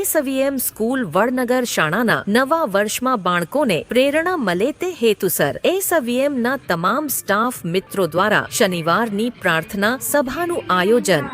SVM school Vadnagar શાળાના નવા વર્ષમાં બાળકોને પ્રેરણા મળે તે હેતુસર. એસવીએમ ના તમામ સ્ટાફ મિત્રો દ્વારા શનિવારની પ્રાર્થના સભાનું આયોજન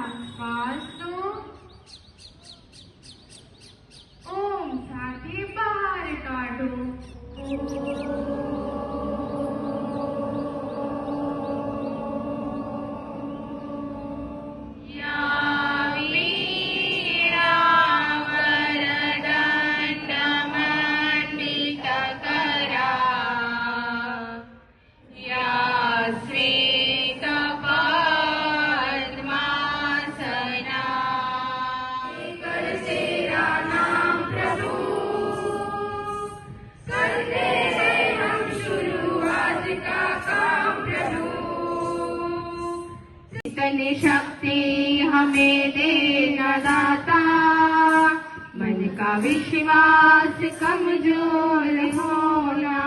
विश्वास कमजोर होना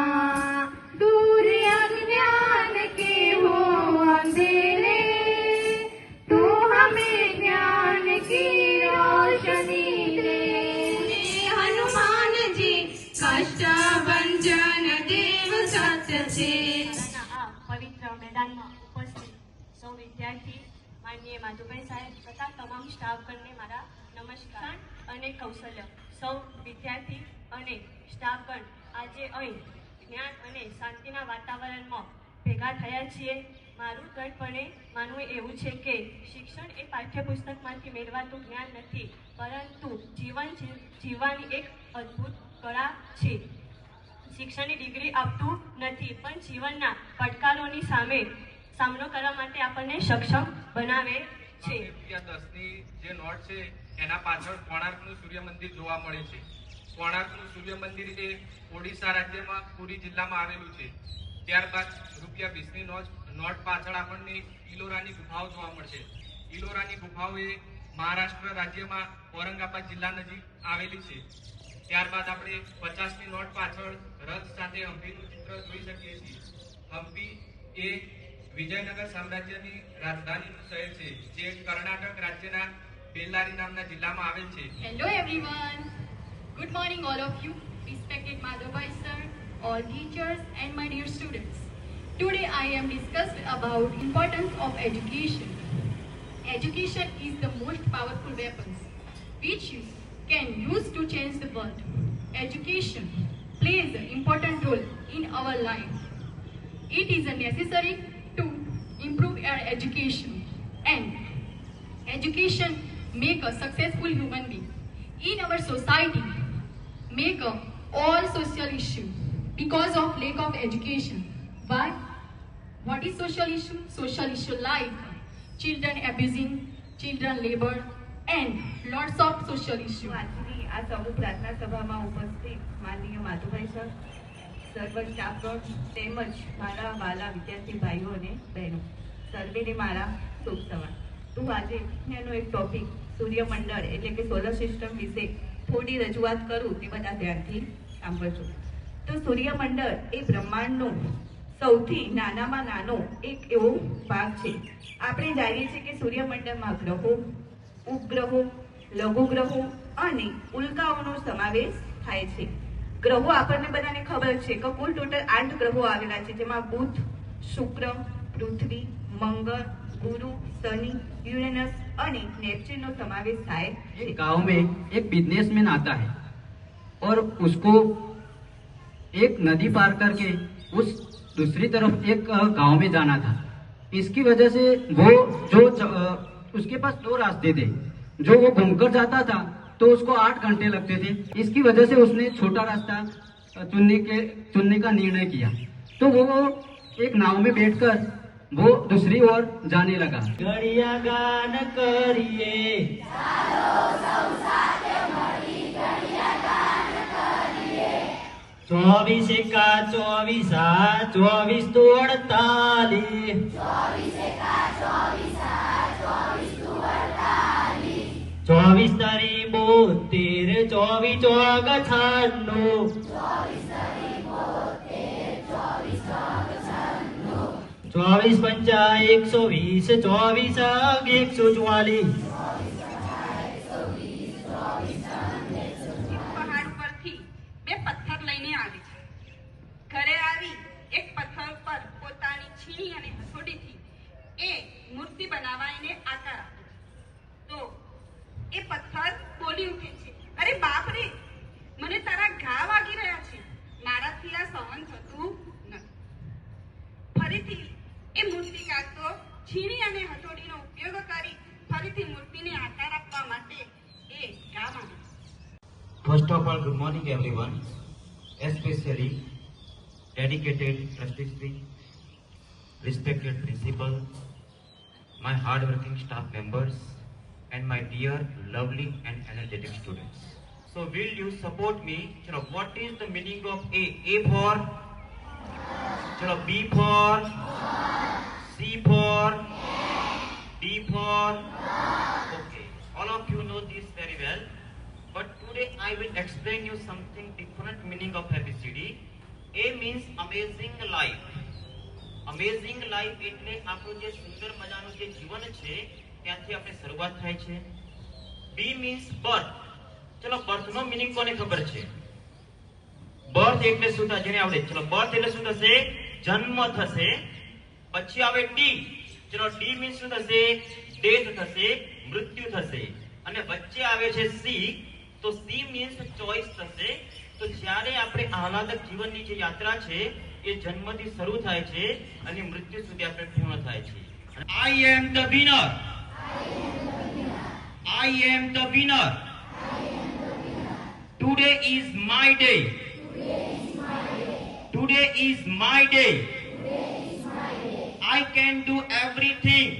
दूर अज्ञान के हो अंधेरे तू हमें ज्ञान की रोशनी दे हनुमान जी कष्ट भंजन देव सत्य से આ પવિત્ર મેદાનમાં ઉપસ્થિત સૌ વિદ્યાર્થી માનનીય માધુભાઈ સાહેબ તથા તમામ સ્ટાફગણને મારા નમસ્કાર અને કૌશલ્ય સૌ વિદ્યાર્થી અને સ્ટાફગણ આજે અહીં જ્ઞાન અને શાંતિના વાતાવરણમાં ભેગા થયા છીએ. મારું દ્રઢપણે માનવું એવું છે કે શિક્ષણ એ પાઠ્યપુસ્તકમાંથી મેળવાતું જ્ઞાન નથી, પરંતુ જીવન જીવવાની એક અદ્ભુત કળા છે. શિક્ષણની ડિગ્રી આપતું નથી, પણ જીવનના પડકારોની સામે સામનો કરવા માટે આપણને સક્ષમ બનાવે છે. જે નોટ છે એના પાછળ કોણાર્કનું સૂર્ય મંદિર જોવા મળે છે. કોણાર્કનું સૂર્ય મંદિર એ ઓડિશા રાજ્યમાં પુરી જિલ્લામાં આવેલું છે. ત્યારબાદ રૂપિયા વીસની નોટ નોટ પાછળ આપણને ઇલોરાની ગુફાઓ જોવા મળશે. ઇલોરાની ગુફાઓ એ મહારાષ્ટ્ર રાજ્યમાં ઔરંગાબાદ જિલ્લા નજીક આવેલી છે. ત્યારબાદ આપણે પચાસની નોટ પાછળ રથ સાથે હમ્પીનું ચિત્ર જોઈ શકીએ છીએ. હમ્પી એ વિજયનગર સામ્રાજ્યની રાજધાનીનું શહેર છે, જે કર્ણાટક રાજ્યના બેલ્લારી નામના જિલ્લામાં આવેલ છે Hello everyone. Good morning all of you, respected Madhabai sir, all teachers and my dear students. Today I am discussed about importance of education. Education is the most powerful weapon which you can use to change the world. Education plays an important role in our life. It is necessary to improve our education and education make a successful human being in our society make a all social issue because of lack of education why what is social issue social issue like children abusing children labor and lots of social issue આજની આ સમૂહ પ્રાર્થના સભામાં ઉપસ્થિત માનનીય Madhubhai sir સર્વ સ્ટાફગણ તેમજ મારા વાલા વિદ્યાર્થી ભાઈઓ અને બહેનો સર્વેને મારા શુભ સવાર હું આજે એનો એક ટોપિક સૂર્યમંડળ એટલે કે સોલર સિસ્ટમ વિશે થોડી રજૂઆત કરું તે બધા ધ્યાનથી સાંભળજો. તો સૂર્યમંડળ એ બ્રહ્માંડનો સૌથી નાનામાં નાનો એક એવો ભાગ છે. આપણે જાણીએ છીએ કે સૂર્યમંડળમાં ગ્રહો, ઉપગ્રહો, લઘુગ્રહો અને ઉલ્કાઓનો સમાવેશ થાય છે. ગ્રહો આપણને બધાને ખબર છે કે કુલ ટોટલ આઠ ગ્રહો આવેલા છે, જેમાં બુધ, શુક્ર, પૃથ્વી, મંગળ यूरेनस नेपच्यून गाँव में एक बिजनेसमैन आता है और उसको एक नदी पार करके उस दूसरी तरफ़ एक गाँव में जाना था। इसकी वजह से वो जो उसके पास दो रास्ते थे। जो वो घूमकर जाता था तो उसको आठ घंटे लगते थे। इसकी वजह से उसने छोटा रास्ता चुनने के, चुनने का निर्णय किया। तो वो एक नाव में बैठकर वो दूसरी ओर जाने लगा गड़िया गान करिए चौबीस का चौबीसा चौबीस दो अड़तालीस चौबीस तरी बोतेर चौबीस चौग छानू ચોવીસ પંચા એકસો વીસ ચોવીસ એકસો ચુવાલીસ. Morning everyone, especially dedicated trustees, respected principal, my hardworking staff members, and my dear, lovely and energetic students. So will you support me? Chalo, what is the meaning of A? A for? Chalo, B for? C for? D for? I will explain you something different meaning of ABCD. A means amazing life. Amazing life એટલે આપણું જે સુંદર મજાનું જે જીવન છે, ત્યાંથી આપણે શરૂઆત થાય છે. બી મીન્સ બર્થ ચલો બર્થ નો મિનિંગ કોને ખબર છે? બર્થ એટલે શું થાય? જેને આવડે. ચલો બર્થ એટલે શું થશે? જન્મ થશે. પછી આવે ડી ચલો ડી મીન્સ શું થશે? ડેથ થશે. મૃત્યુ થશે. અને વચ્ચે આવે છે સી તો સી મીન્સ ચોઈસ થશે. તો જ્યારે આપણે આહલાદક જીવનની જે યાત્રા છે, એ જન્મથી શરૂ થાય છે અને મૃત્યુ સુધી આપણે પૂર્ણ થાય છે. I am the winner I am the winner today is my day today is my day I can do everything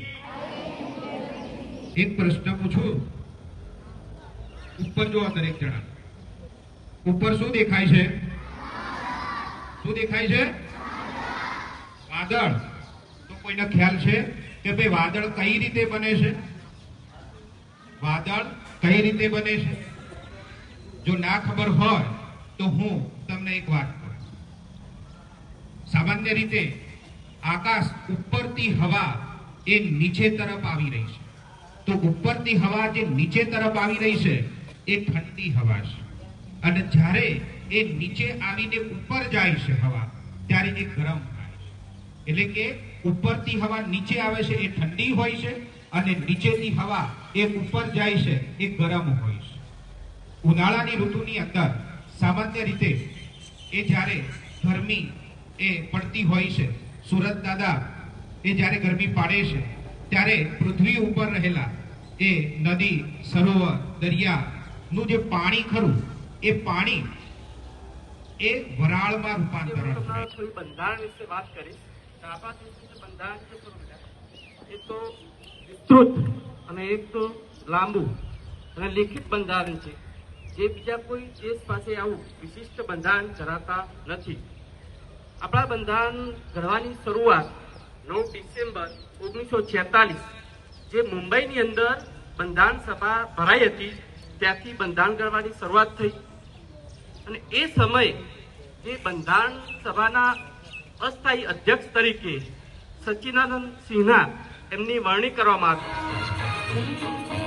એક પ્રશ્ન પૂછું? ઉપર જો દરેક જણા. ઉપર શું દેખાય છે? શું દેખાય છે? વાદળ. તો કોઈને ખ્યાલ છે કે ભાઈ વાદળ કઈ રીતે બને છે? વાદળ કઈ રીતે બને છે? જો ના ખબર હોય તો હું તમને એક વાત કહું સામાન્ય રીતે આકાશ ઉપરથી હવા એ નીચે તરફ આવી રહી છે. તો ઉપરથી હવા જે નીચે તરફ આવી રહી છે એ ઠંડી હવા છે. અને જ્યારે એ નીચે આવીને ઉપર જાય છે હવા, ત્યારે એ ગરમ થાય છે. એટલે કે ઉપરથી હવા નીચે આવે છે એ ઠંડી હોય છે અને નીચેથી હવા એ ઉપર જાય છે એ ગરમ હોય છે. ઉનાળાની ઋતુની અંદર સામાન્ય રીતે એ જ્યારે ગરમી એ પડતી હોય છે, સુરત દાદા એ જ્યારે ગરમી પાડે છે, ત્યારે પૃથ્વી ઉપર રહેલા એ નદી, સરોવર દરિયાનું જે પાણી ખરું એ પાણી એ વરાળમાં રૂપાંતરણ થાય. થોડી બંધારણ વિશે વાત કરીશ આપણા દેશનું જે બંધારણ છે એ તો વિસ્તૃત અને એક તો લાંબુ અને લિખિત બંધારણ છે. જે બીજા કોઈ દેશ પાસે આવું વિશિષ્ટ બંધારણ ધરાવતા નથી. આપણા બંધારણ ઘડવાની શરૂઆત નવ ડિસેમ્બર ઓગણીસો છેતાલીસ જે મુંબઈની અંદર બંધારણ સભા ભરાઈ હતી. ત્યાંથી બંધારણ ઘડવાની શરૂઆત થઈ. અને એ સમયે એ બંધારણ સભાના અસ્થાયી અધ્યક્ષ તરીકે સચ્ચિદાનંદ સિન્હા એમની વરણી કરવામાં આવી.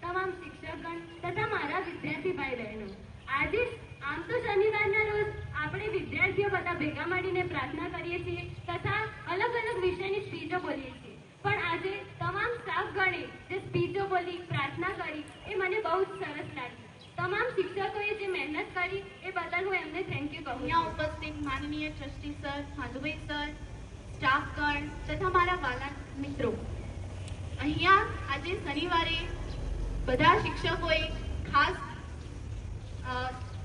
તમામ શિક્ષકગણ તથા મારા વિદ્યાર્થી ભાઈ બહેનો આજે આમ તો શનિવારના રોજ આપણે વિદ્યાર્થીઓ બધા ભેગા મળીને પ્રાર્થના કરીએ છીએ તથા અલગ અલગ વિષયની સ્પીચો બોલીએ છીએ. પણ આજે તમામ સ્ટાફ ગણે જે સ્પીચો બોલી, પ્રાર્થના કરી, એ મને બહુ જ સરસ લાગી. તમામ શિક્ષકોએ જે મહેનત કરી, એ બદલ હું એમને થેન્ક યુ કહું માનનીય ટ્રસ્ટી સર માધુભાઈ સર સ્ટાફગણ તથા મારા વાલા મિત્રો. અહીંયા આજે શનિવારે બધા શિક્ષકોએ ખાસ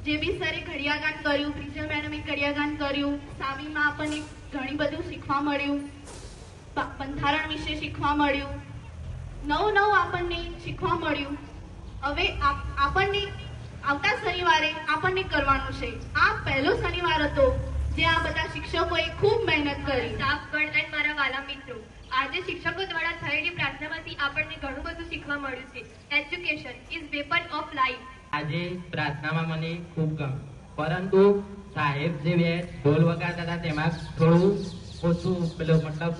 અ, જેબી સરે ઘડિયાગાન કર્યું પ્રિજલ મેડમે ઘડિયાગાન કર્યું સાવીમાં આપણને ઘણી બધું શીખવા મળ્યું બ- બંધારણ વિશે શીખવા મળ્યું નવું નવું આપણને શીખવા મળ્યું. હવે આપ- આપણને આવતા શનિવારે આપણને કરવાનું છે. આ પહેલો શનિવાર હતો જે આ બધા શિક્ષકોએ ખૂબ મહેનત કરી. સ્ટાફગણ અને મારા વાલા મિત્રો. આજે શિક્ષકો દ્વારા થયેલી પ્રાર્થનામાંથી આપણને ઘણું બધું શીખવા મળ્યું છે. Education is weapon of life આજે પ્રાર્થનામાં મને ખૂબ ગમે. પરંતુ સાહેબ જે બે ઢોલ વગાડતા હતા તેમાં થોડું ઓછું પેલું મતલબ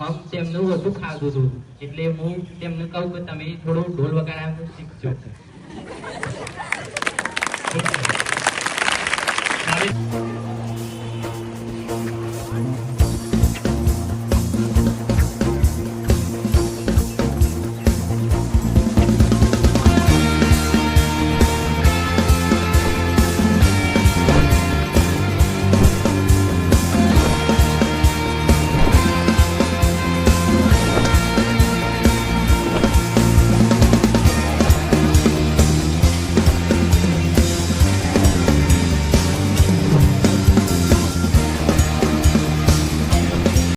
હમ તેમનું ઓછું ખાધું હતું. એટલે હું તેમને કહું કે તમે થોડું ઢોલ વગાડવાનું શીખજો. હવે